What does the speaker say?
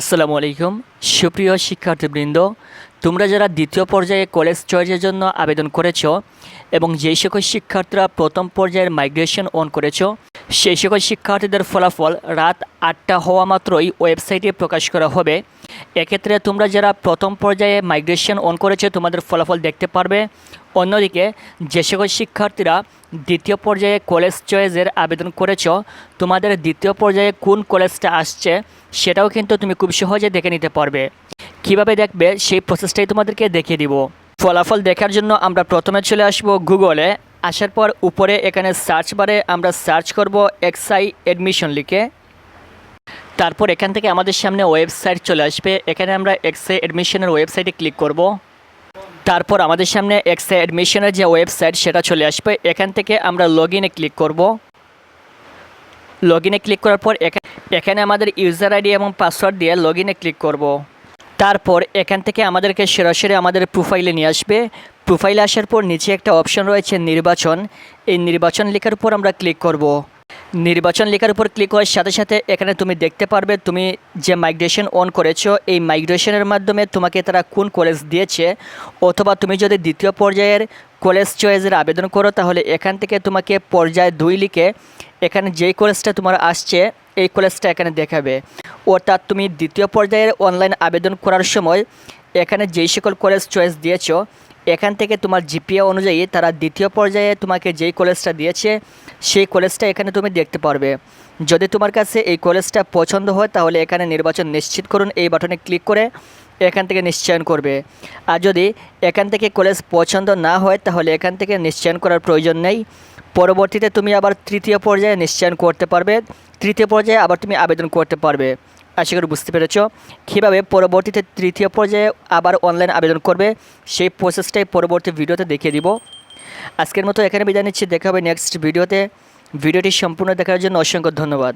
আসসালামু আলাইকুম। সুপ্রিয় শিক্ষার্থীবৃন্দ, তোমরা যারা দ্বিতীয় পর্যায়ে কলেজ চয়েসের জন্য আবেদন করেছ এবং যেই সকল শিক্ষার্থীরা প্রথম পর্যায়ের মাইগ্রেশন অন করেছ, সেই সকল শিক্ষার্থীদের ফলাফল রাত আটটা হওয়া মাত্রই ওয়েবসাইটে প্রকাশ করা হবে। এক্ষেত্রে তোমরা যারা প্রথম পর্যায়ে মাইগ্রেশন অন করেছ, তোমাদের ফলাফল দেখতে পারবে। অন্যদিকে, যে সকল শিক্ষার্থীরা দ্বিতীয় পর্যায়ে কলেজ চয়েসের আবেদন করেছ, তোমাদের দ্বিতীয় পর্যায়ে কোন কলেজটা আসছে, সেটাও কিন্তু তুমি খুব সহজে দেখে নিতে পারবে। কীভাবে দেখবে, সেই প্রসেসটাই তোমাদেরকে দেখিয়ে দিব। ফলাফল দেখার জন্য আমরা প্রথমে চলে আসব গুগলে আসার পর উপরে এখানে সার্চ বারে আমরা সার্চ করব এক্সআই অ্যাডমিশন লিখে। তারপর এখান থেকে আমাদের সামনে ওয়েবসাইট চলে আসবে। এখানে আমরা এক্সআই অ্যাডমিশনের ওয়েবসাইটে ক্লিক করব। তারপর আমাদের সামনে এক্সআই অ্যাডমিশনের যে ওয়েবসাইট, সেটা চলে আসবে। এখান থেকে আমরা লগ ইনে ক্লিক করব। লগ ইনে ক্লিক করার পর এখা- এখানে আমাদের ইউজার আইডি এবং পাসওয়ার্ড দিয়ে লগ ইনে ক্লিক করব। তারপর এখান থেকে আমাদেরকে সরাসরি আমাদের প্রোফাইলে নিয়ে আসবে। প্রোফাইলে আসার পর নিচে একটা অপশন রয়েছে নির্বাচন। এই নির্বাচন লেখার উপর আমরা ক্লিক করব। নির্বাচন লেখার উপর ক্লিক করার সাথে সাথে এখানে তুমি দেখতে পারবে তুমি যে মাইগ্রেশন অন করেছ, এই মাইগ্রেশনের মাধ্যমে তোমাকে তারা কোন কলেজ দিয়েছে অথবা তুমি যদি দ্বিতীয় পর্যায়ের কলেজ চয়েসের আবেদন করো, তাহলে এখান থেকে তোমাকে পর্যায় দুই লিখে এখানে যেই কলেজটা তোমার আসছে, এই কলেজটা এখানে দেখাবে। অর্থাৎ তুমি দ্বিতীয় পর্যায়ের অনলাইন আবেদন করার সময় এখানে যেই সকল কলেজ চয়েস দিয়েছ এখান থেকে তোমার জিপিএ অনুযায়ী তারা দ্বিতীয় পর্যায়ে তোমাকে যেই কলেজটা দিয়েছে, সেই কলেজটা এখানে তুমি দেখতে পারবে। যদি তোমার কাছে এই কলেজটা পছন্দ হয়, তাহলে এখানে নির্বাচন নিশ্চিত করুন, এই বাটনে ক্লিক করে এখান থেকে নিশ্চয়ন করবে। আর যদি এখান থেকে কলেজ পছন্দ না হয়, তাহলে এখান থেকে নিশ্চয়ন করার প্রয়োজন নেই। পরবর্তীতে তুমি আবার তৃতীয় পর্যায়ে নিশ্চয়ন করতে পারবে। তৃতীয় পর্যায়ে আবার তুমি আবেদন করতে পারবে। আশা করি বুঝতে পেরেছ। কীভাবে পরবর্তীতে তৃতীয় পর্যায়ে আবার অনলাইন আবেদন করবে, সেই প্রসেসটাই পরবর্তী ভিডিওতে দেখিয়ে দিব। আজকের মতো এখানে বিদায় নিচ্ছি, দেখা হবে নেক্সট ভিডিওতে ভিডিওটি সম্পূর্ণ দেখার জন্য অসংখ্য ধন্যবাদ।